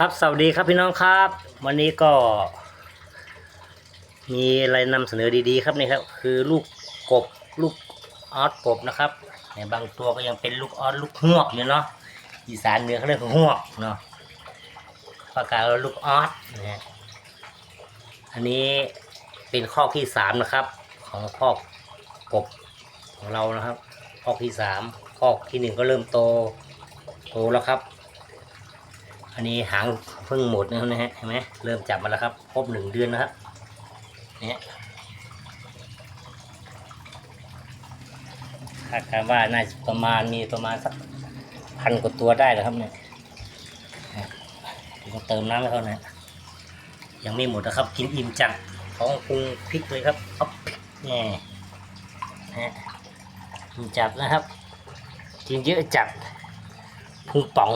ครับสวัสดีครับพี่น้องครับ วันนี้ก็ มีอะไรนำเสนอดีๆ ครับนี่ครับ คือลูกกบลูกออสกบนะครับเนี่ยบางตัวก็ยังเป็นลูกออสลูกหวกอยู่เนาะอีสานเหนือเขาเรียกว่าหวกเนาะภาคกางเราลูกออสนะฮะอันนี้เป็นข้อที่สามนะครับ ของข้อกบของเรานะครับข้อที่สามข้อที่หนึ่งก็เริ่มโตโตแล้วครับ อันนี้หางเพิ่งหมดนะครับนะฮะเห็นไหมเริ่มจับมาแล้วครับครบหนึ่งเดือนนะครับเนี่ยคาดการว่าน่าจะประมาณมีประมาณสักพันกว่าตัวได้นะครับเนี่ยเติมน้ำให้เขานะยังไม่หมดนะครับ กินอิ่มจัดของปรุงพริกเลยครับเอาพริกแน่นะฮะอิ่มจัดนะครับ กินเยอะจัดพุงป่อง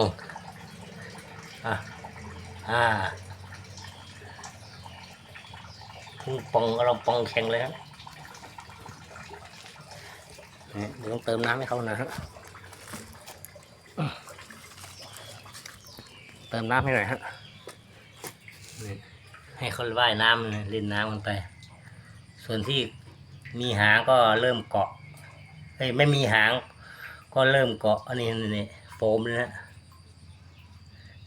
อะอ่าพุ่งปองเราปองแข็งเลยครับเนี่ยเดี๋ยวต้องเติมน้ำให้เขานะฮะเติมน้ำให้หน่อยฮะให้เขาว่ายน้ำเล่นน้ำกันไป ส่วนที่มีหางก็เริ่มเกาะเฮ้ยไม่มีหางก็เริ่มเกาะอันนี้นี่โฟมเลยนะ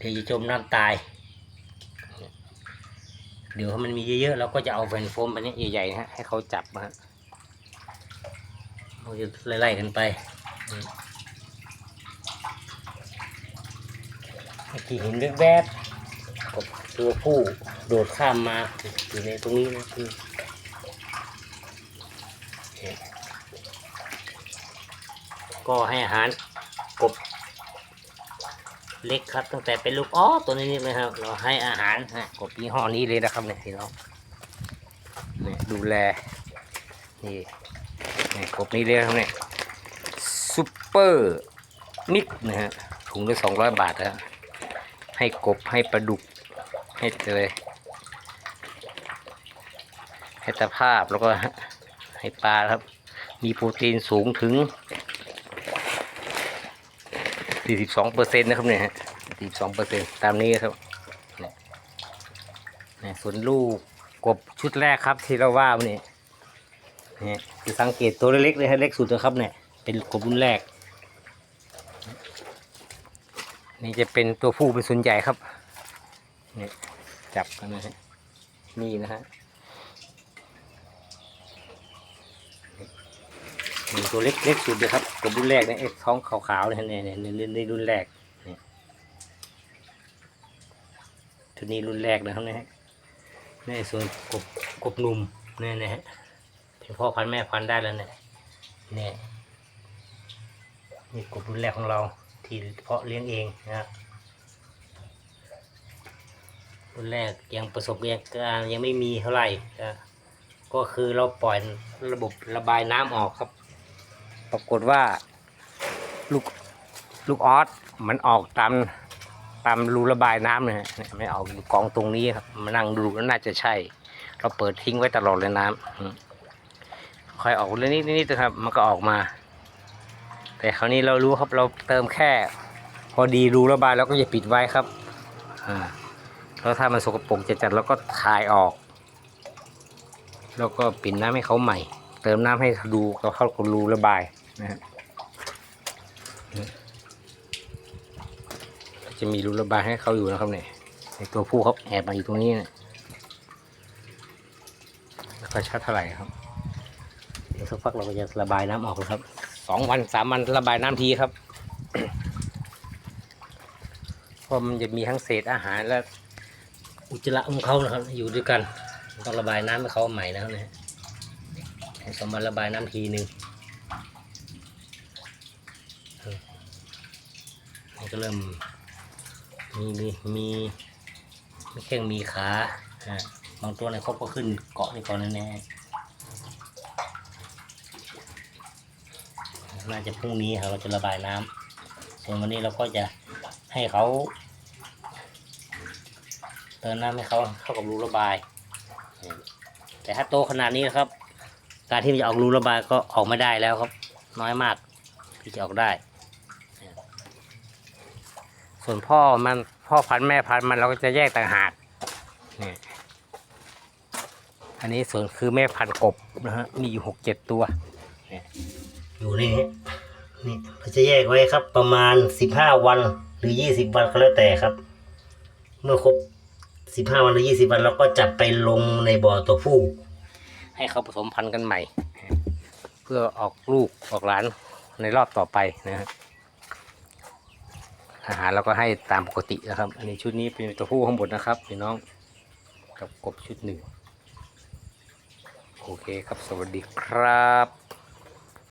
ยวจะจมน้ำตาย เดี๋ยวถ้ามันมีเยอะๆเราก็จะเอาแผ่นโฟมอันนี้ใหญ่ๆนะฮะให้เขาจับนะฮะเราจะไล่ๆกันไปอืมเมื่อกี้เห็นแวบๆกบตัวผู้โดดข้ามมาอยู่ในตรงนี้นะอืมเนี่ยก็ให้อาหารกบ เล็กครับตั้งแต่เป็นลูกอ้อตัวนี้เลยครับ เราให้อาหารฮะกบยี่ห้อนี้เลยนะครับเนี่ยพี่น้องเนี่ยดูแลนี่นี่กบนี้เลยครับเนี่ยซูเปอร์มิกนะฮะถุงละสองร้อยบาทนะให้กบให้ปลาดุกให้เลยให้ตะภาพแล้วก็ให้ปลาครับ มีโปรตีนสูงถึง สี่สิบสองเปอร์เซ็นต์นะครับเนี่ยฮะสี่สิบสองเปอร์เซ็นต์ตามนี้ครับเนี่ยเนี่ยส่วนลูกกบชุดแรกครับที่เราว่าวันนี้เนี่ยคือสังเกตตัวเล็กๆเลยฮะเล็กสุดนะครับเนี่ยเป็นกบรุ่นแรก นี่จะเป็นตัวผู้เป็นส่วนใหญ่ครับเนี่ยจับกันนะฮะนี่นะฮะ นี่ตัวเล็กเล็กสุดเลยครับกบรุ่นแรกเนี่ยไอ้ท้องขาวๆเนี่ยเนี่ยเนี่ยเนี่ยในรุ่นแรกเนี่ยตัวนี้รุ่นแรกนะครับเนี่ยนี่ส่วนกบกบหนุ่มเนี่ยนะฮะเป็นพ่อพันธุ์แม่พันธุ์ได้แล้วเนี่ยเนี่ยนี่กบรุ่นแรกของเราที่เพาะเลี้ยงเองนะครับรุ่นแรกยังประสบการณ์ยังไม่มีเท่าไหร่ก็คือเราปล่อยระบบระบายน้ำออกครับ ปรากฏว่าลูกลูกออสมันออกตามตามรูระบายน้ำเนี่ยไม่ออกอยู่กองตรงนี้ครับมานั่งดูแล้วน่าจะใช่ เราเปิดทิ้งไว้ตลอดเลยน้ำคอยออกเรื่องนี้นิดๆนะครับมันก็ออกมา แต่คราวนี้เรารู้ครับเราเติมแค่ พอดีรูระบายเราก็จะปิดไว้ครับแล้วถ้ามันสกปรกจัดๆเราก็ทายออก แล้วก็ปิดน้ำให้เขาใหม่ เติมน้ำให้ดูก็เข้ากับรูระบาย นะฮะจะมีรูระบายให้เขาอยู่นะครับเนี่ยในตัวผู้เขาแอบมาอยู่ตรงนี้นะแล้วก็ชัดเท่าไหร่ครับเดี๋ยวสักพักเราก็จะระบายน้ำออกแล้วครับสองวันสามวันระบายน้ำทีครับเพราะมันจะมีทั้งเศษอาหารและอุจจาระของเขานะครับ อยู่ด้วยกัน ต้องระบายน้ำให้เขาใหม่นะครับเนี่ยให้เขามาระบายน้ำทีหนึ่งเออมัน ก็เริ่ม มีมีมีมีแข้งมีขาอ่าบางตัวเนี่ยเขาก็ขึ้นเกาะนี่ก่อนแน่น่าจะพรุ่งนี้ครับเราจะระบายน้ำส่วนวันนี้เราก็จะให้เขาเติมน้ำให้เขาเข้ากับรูระบาย แต่ถ้าโตขนาดนี้นะครับ การที่มันจะออกรูระบายก็ออกไม่ได้แล้วครับ น้อยมากที่จะออกได้ ส่วนพ่อมันพ่อพันธุ์แม่พันธุ์มันเราก็จะแยกต่างหากนี่อันนี้ส่วนคือแม่พันธุ์กบนะฮะมีอยู่หกเจ็ดตัวอยู่นี่นี่เราจะแยกไว้ครับ ประมาณสิบห้าวันหรือยี่สิบวันก็แล้วแต่ครับ เมื่อครบสิบห้าวันหรือยี่สิบวันเราก็จับไปลงในบ่อตัวผู้ ให้เขาผสมพันธุ์กันใหม่ เพื่อออกลูกออกหลานในรอบต่อไปนะฮะ อาหารเราก็ให้ตามปกตินะครับ อันนี้ชุดนี้เป็นตัวผู้ข้างบนนะครับพี่น้องกับกบชุดหนึ่งโอเคครับสวัสดีครับ